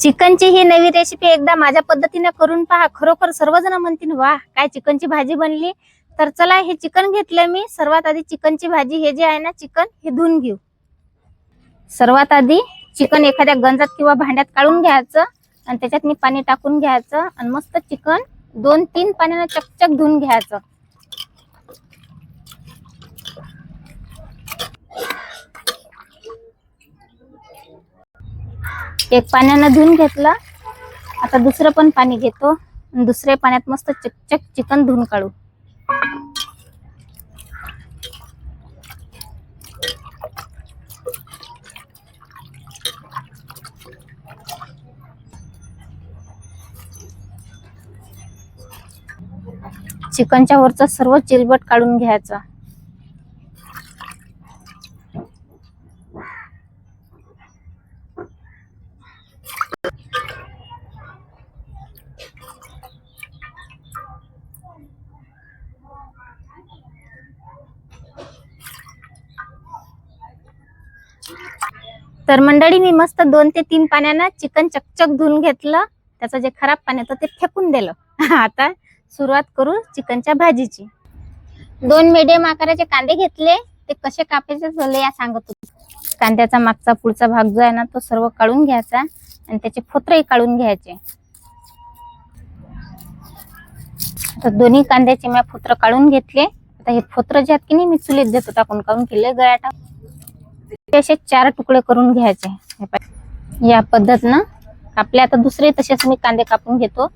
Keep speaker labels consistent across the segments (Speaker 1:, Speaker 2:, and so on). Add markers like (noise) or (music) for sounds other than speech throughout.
Speaker 1: चिकनची ही नवी रेसिपी एकदा माझ्या पद्धतीने करून पहा. खरोखर सर्वजण म्हणतील वा काय चिकनची भाजी बनली. तर चला हे चिकन घेतलं मी. सर्वात आधी चिकनची भाजी हे जे आहे ना चिकन हे धुवून घेऊ. सर्वात आधी चिकन एखाद्या गंजात किंवा भांड्यात काढून घ्यायचं आणि त्याच्यात मी पाणी टाकून घ्यायचं आणि मस्त चिकन दोन तीन पाण्यानं चकचक धुवून घ्यायचं. एक पाण्यानं धुवून घेतलं. आता दुसरं पण पाणी घेतो. दुसऱ्या पाण्यात मस्त चकचक चिकन धुवून काढू. चिकनच्या वरचा सर्व चिलबट काढून घ्यायचा. तर मंडळी मी मस्त दोन ते तीन पाण्यानं चिकन चकचक धुवून घेतलं. त्याचं जे खराब पाणी होतं ते फेकून दिलं. (laughs) आता सुरुवात करू चिकनच्या भाजीची. दोन मिडियम आकाराचे कांदे घेतले. ते कसे कापायचे झाले या सांगत होते. कांद्याचा मागचा पुढचा भाग जो आहे ना तो सर्व काढून घ्यायचा आणि त्याचे फोत्रही काढून घ्यायचे. तर दोन्ही कांद्याचे मी फोत्र काढून घेतले. आता हे फोत्र जे आहेत की नाही मी चुलीत देतो टाकून. काढून केले गळ्या टाकून. असे चार तुकडे करून घ्यायचे. या पद्धतीनं आपल्या आता दुसरे तसेच मी कांदे कापून घेतो.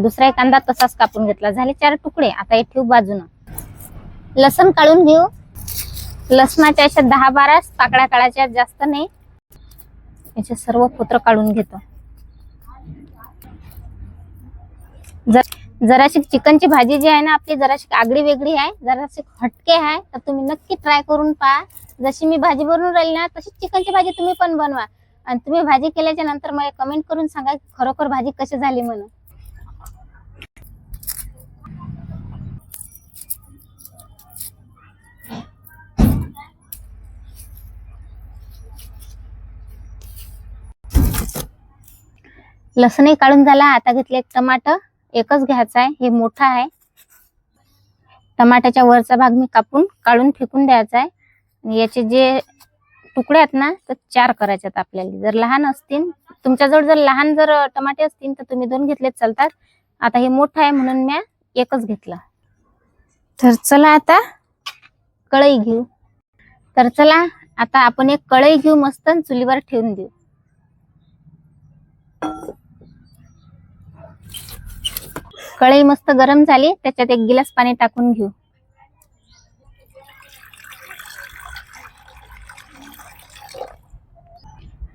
Speaker 1: दुसरा कांदा तसाच कापून घेतला. झाले चार तुकडे. आता हे ठेवू बाजूनं. लसण काढून घेऊ. लसणाच्या अशा दहा बारा पाकळ्या काढायच्या जास्त नाही. याचे सर्व फोत्र काढून घेतो. जर जराशी चिकनची भाजी जी आहे ना आपली जराशी आगळी वेगळी आहे जराशी हटके आहे तर तुम्ही नक्की ट्राय करून पहा. जशी मी भाजी बनवून राहिली ना तशीच चिकनची भाजी तुम्ही पण बनवा. आणि तुम्ही भाजी केल्याच्यानंतर मला कमेंट करून सांगा खरोखर भाजी कशी झाली म्हणून. लसणही काढून झाला आता घेतले एक टमाटर एकच घ्यायचा आहे. हे मोठा आहे. टमाट्याच्या वरचा भाग मी कापून काढून फेकून द्यायचा आहे. याचे जे तुकडे आहेत ना तर चार करायचे आहेत आपल्याला. जर लहान असतील तुमच्याजवळ जर लहान जर टमाटे असतील तर तुम्ही दोन घेतले चालतात. आता हे मोठं आहे म्हणून मी एकच घेतला. तर चला आता कढई घेऊ. तर चला आता आपण एक कढई घेऊ मस्त आणि चुलीवर ठेवून देऊ. कढई मस्त गरम झाली त्याच्यात एक गिलास पाणी टाकून घेऊ.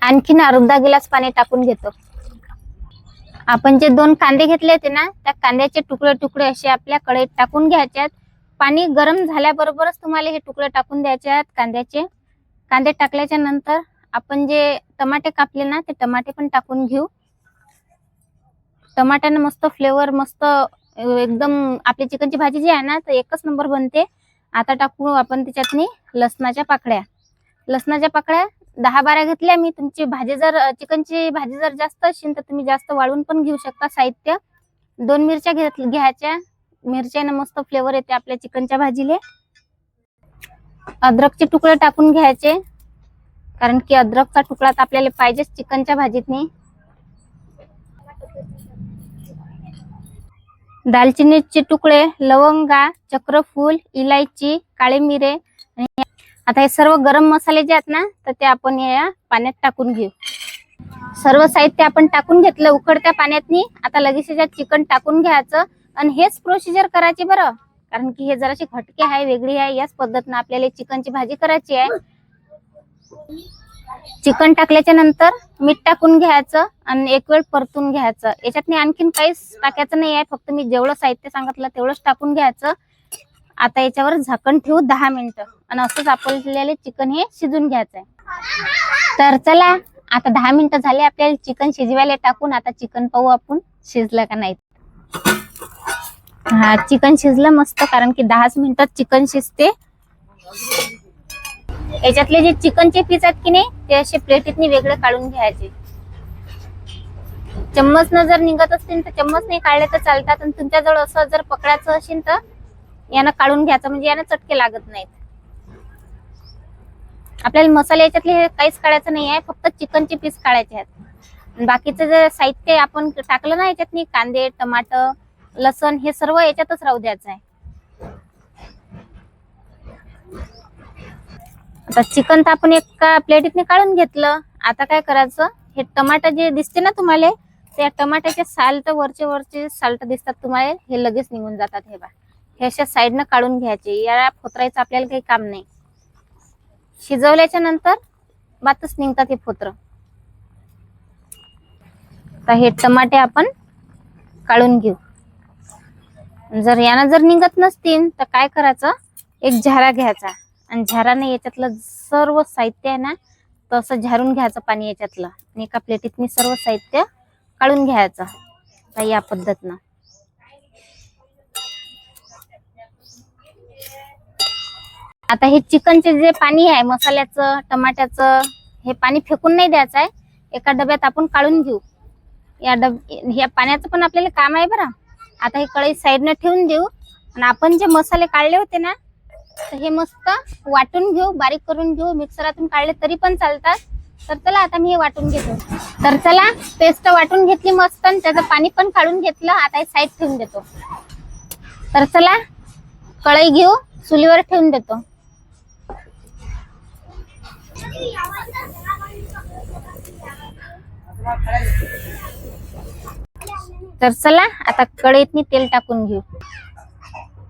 Speaker 1: आणखीन अर्धा गिलास पाणी टाकून घेतो. आपण जे दोन कांदे घेतले होते ना त्या कांद्याचे तुकडे तुकडे असे आपल्या कढईत टाकून घ्यायच्यात. पाणी गरम झाल्याबरोबरच तुम्हाला हे तुकडे टाकून द्यायचे आहेत कांद्याचे. कांदे टाकल्याच्या नंतर आपण जे टमाटे कापले ना ते टमाटे पण टाकून घेऊ. टमाट्यानं मस्त फ्लेवर मस्त एकदम आपली चिकनची भाजी जी आहे ना तर एकच नंबर बनते. आता टाकू आपण त्याच्यातनी लसणाच्या पाकळ्या. लसणाच्या पाकळ्या दहा बारा घेतल्या मी. तुमची भाजी जर चिकनची भाजी जर जास्त असेल तर तुम्ही जास्त वाळून पण घेऊ शकता साहित्य. दोन मिरच्या घेत घ्यायच्या. मिरच्यानं मस्त फ्लेवर येते आपल्या चिकनच्या भाजीले. अद्रकचे तुकडे टाकून घ्यायचे. कारण की अद्रकचा तुकडा तर आपल्याला पाहिजेच चिकनच्या भाजीतनी. दालचिनीचे तुकडे लवंगा चक्रफूल इलायची काळे मिरे आता हे सर्व गरम मसाले जे आहेत ना तर ते आपण या पाण्यात टाकून घेऊ. सर्व साहित्य आपण टाकून घेतलं उकडत्या पाण्यातनी. आता लगेच याच्यात चिकन टाकून घ्यायचं आणि हेच प्रोसिजर करायची बरं. कारण की हे जराशी खटके आहे वेगळी आहे. याच पद्धतीनं आपल्याला चिकनची भाजी करायची आहे. चिकन टाकल्याच्या नंतर मीठ टाकून घ्यायचं आणि एक वेळ परतून घ्यायचं. याच्यात आणखीन काहीच टाकायचं नाही आहे. फक्त मी जेवढं साहित्य सांगितलं तेवढंच टाकून घ्यायचं. आता याच्यावर झाकण ठेवू दहा मिनिटं. आणि असंच आपल्याला चिकन हे शिजून घ्यायचं आहे तर चला आता दहा मिनिटं झाले आपल्याला चिकन शिजवायला टाकून आता चिकन पाहू आपण शिजलं का नाही. हा चिकन शिजलं मस्त कारण की दहाच मिनिटात चिकन शिजते. याच्यातले जे चिकनचे पीस आहेत की नाही ते असे प्लेटीतनी वेगळे काढून घ्यायचे. चम्मच न जर निघत असतील तर चम्मच नाही काढले तर चालतात. आणि तुमच्याजवळ असं जर पकडायचं असेल तर यानं काढून घ्यायचं म्हणजे यानं चटके लागत नाहीत. आपल्याला मसाले याच्यातले हे काहीच काढायचं नाही आहे फक्त चिकनचे पीस काढायचे आहेत. बाकीचं जे साहित्य आपण टाकलं ना याच्यातनी कांदे टमाटर लसण हे सर्व याच्यातच राहू द्यायचं आहे. आता चिकन तर आपण एका प्लेटीतने काढून घेतलं. आता काय करायचं? हे टमाटर जे दिसते ना तुम्हाला त्या टमाट्याचे साल्ट वरचे वरचे साल्ट दिसतात तुम्हाला हे लगेच निघून जातात हे बा हे अशा साईडनं काढून घ्यायचे. या फोतरायचं आपल्याला काही काम नाही. शिजवल्याच्या नंतर बातच निघतात हे फोत्र. आता हे टमाटे आपण काढून घेऊ. जर यानं जर निघत नसतील तर काय करायचं? एक झारा घ्यायचा. आणि झाराने याच्यातलं सर्व साहित्य आहे ना तसं झारून घ्यायचं पाणी याच्यातलं. आणि एका प्लेटीत मी सर्व साहित्य काढून घ्यायचं. आता या पद्धतीनं. आता हे चिकनचे जे पाणी आहे मसाल्याचं टमाट्याचं हे पाणी फेकून नाही द्यायचं आहे. एका डब्यात आपण काढून घेऊ. या डब या पाण्याचं पण आपल्याला काम आहे बरं. आता हे कढई साईडनं ठेवून देऊ. आणि आपण जे मसाले काढले होते ना तर हे मस्त वाटून घेऊ बारीक करून घेऊ. मिक्सरातून काढले तरी पण चालतात. तर चला आता मी हे वाटून घेतो. तर चला पेस्ट वाटून घेतली मस्त आणि त्याचं पाणी पण काढून घेतलं. आता हे साईड ठेवून देतो. तर चला कढई घेऊ चुलीवर ठेवून देतो. तर चला आता कढईत मी तेल टाकून घेऊ.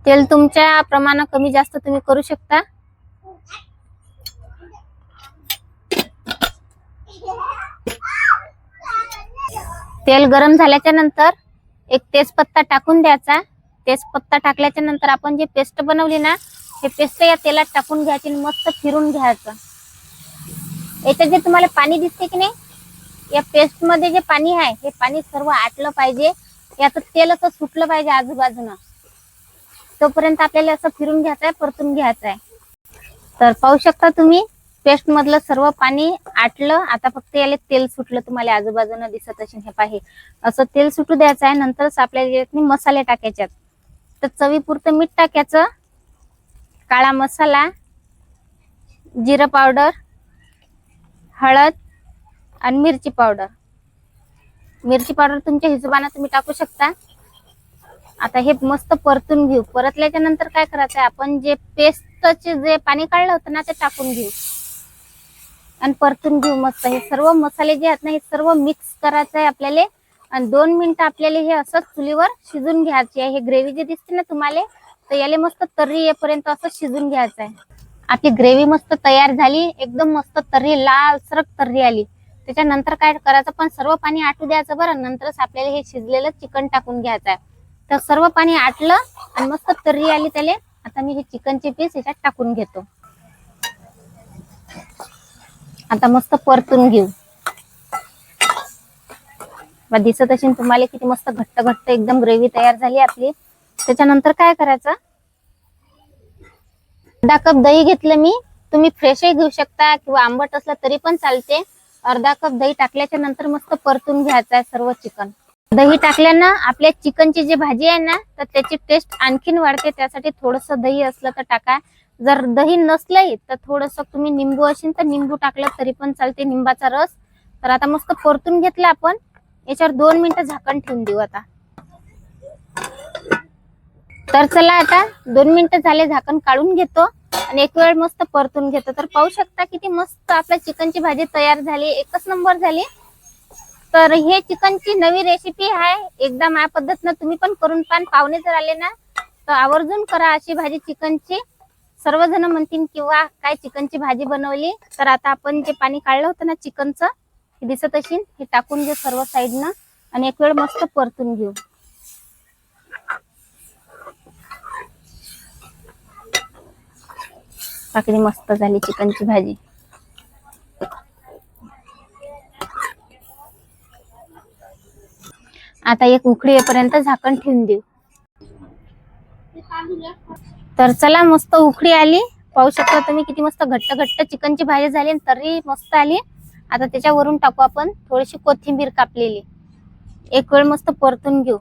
Speaker 1: तेल तुमच्या प्रमाण कमी जास्त तुम्ही करू शकता. तेल गरम झाल्याच्यानंतर एक तेजपत्ता टाकून द्यायचा. तेजपत्ता टाकल्याच्या नंतर आपण जे पेस्ट बनवली ना हे पेस्ट या तेलात टाकून घ्यायची आणि मस्त फिरून घ्यायचं. याच्यात जे तुम्हाला पाणी दिसते की नाही या पेस्टमध्ये जे पाणी आहे हे पाणी सर्व आटलं पाहिजे. याचं तेल असं सुटलं पाहिजे आजूबाजूनं. तोपर्यंत आपल्याला असं फिरून घ्यायचं आहे परतून घ्यायचं आहे तर पाहू शकता तुम्ही पेस्ट मधलं सर्व पाणी आटलं. आता फक्त याला तेल सुटलं तुम्हाला आजूबाजूनं दिसत असेल हे पाहे असं तेल सुटू द्यायचं आहे नंतरच आपल्याला मसाले टाकायच्यात. तर चवीपुरतं मीठ टाकायचं. काळा मसाला जिरं पावडर हळद आणि मिरची पावडर. मिरची पावडर तुमच्या हिशोबाने तुम्ही टाकू शकता. आता हे मस्त परतून घेऊ. परतल्याच्या नंतर काय करायचं आपण जे पेस्टचे जे पाणी काढलं होतं ना ते टाकून घेऊ. आणि परतून घेऊ मस्त. हे सर्व मसाले जे आहेत ना हे सर्व मिक्स करायचं आहे आपल्याला. आणि दोन मिनिटं आपल्याला हे असंच चुलीवर शिजून घ्यायचे आहे. हे ग्रेव्ही जे दिसते ना तुम्हाला तर याला मस्त तर्री येपर्यंत असं शिजून घ्यायचं आहे आपली ग्रेव्ही मस्त तयार झाली. एकदम मस्त तर्री लाल सरक तर्री आली. त्याच्यानंतर काय करायचं? पण सर्व पाणी आटू द्यायचं बरं. नंतरच आपल्याला हे शिजलेलं चिकन टाकून घ्यायचं आहे तर सर्व पाणी आटलं आणि मस्त तर्री आली त्याला. आता मी हे चिकनचे पीस याच्यात टाकून घेतो. आता मस्त परतून घेऊ. दिसत असेल तुम्हाला किती मस्त घट्ट घट्ट एकदम ग्रेव्ही तयार झाली आपली. त्याच्यानंतर काय करायचं? अर्धा कप दही घेतलं मी. तुम्ही फ्रेशही घेऊ शकता किंवा आंबट असलं तरी पण चालते. अर्धा कप दही टाकल्याच्या नंतर मस्त परतून घ्यायचं आहे सर्व चिकन. दही टाकल्यानं आपल्या चिकनची जी भाजी आहे ना तर त्याची टेस्ट आणखीन वाढते. त्यासाठी थोडस दही असलं तर टाका. जर दही नसलंही तर थोडस तुम्ही निंबू असेल तर निंबू टाकलं तरी पण चालते निंबाचा रस. तर आता मस्त परतून घेतला आपण. याच्यावर दोन मिनिटं झाकण ठेवून देऊ आता. तर चला आता दोन मिनिटं झाले झाकण काढून घेतो. आणि एक वेळ मस्त परतून घेतो. तर पाहू शकता किती मस्त आपल्या चिकनची भाजी तयार झाली. एकच नंबर झाली. तर हे चिकनची नवी रेसिपी आहे. एकदा माझ्या पद्धतीनं तुम्ही पण करून पान पाहुणे जर आले ना तर आवर्जून करा अशी भाजी चिकनची. सर्वजण म्हणतील किंवा काय चिकनची भाजी बनवली. तर आता आपण जे पाणी काढलं होतं ना चिकनचं हे दिसत असेल. हे टाकून घेऊ सर्व साईडनं आणि एक वेळ मस्त परतून घेऊ. टाकली मस्त झाली चिकनची भाजी. आता एक उकळी येईपर्यंत झाकण ठेवून देऊ. तर चला मस्त उकळी आली. पाहू शकता तुम्ही किती मस्त घट्ट घट्ट चिकनची भाजी झाली तरी मस्त आली. आता त्याच्यावरून टाकू आपण थोडीशी कोथिंबीर कापलेली. एक वेळ मस्त परतून घेऊ.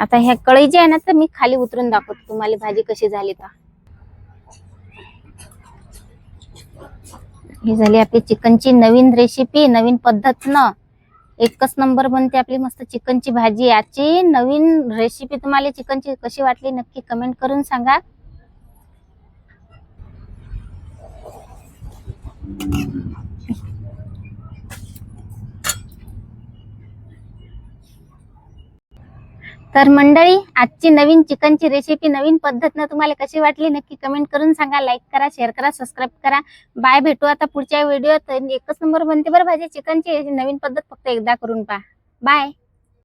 Speaker 1: आता ह्या कढई जी आहे ना तर मी खाली उतरून दाखवतो तुम्हाला भाजी कशी झाली तर. ही झाली आपली चिकनची नवीन रेसिपी नवीन पद्धतनं. एकच नंबर बनते आपली मस्त चिकनची भाजी. याची नवीन रेसिपी तुम्हाला चिकनची कशी वाटली नक्की कमेंट करून सांगा. तर मंडळी आजची नवीन चिकनची रेसिपी नवीन पद्धतनं तुम्हाला कशी वाटली नक्की कमेंट करून सांगा. लाईक करा शेअर करा सबस्क्राईब करा. बाय भेटू आता पुढच्या व्हिडिओत एकच नंबर बनते बरं भाजी. चिकनची नवीन पद्धत फक्त एकदा करून पहा. बाय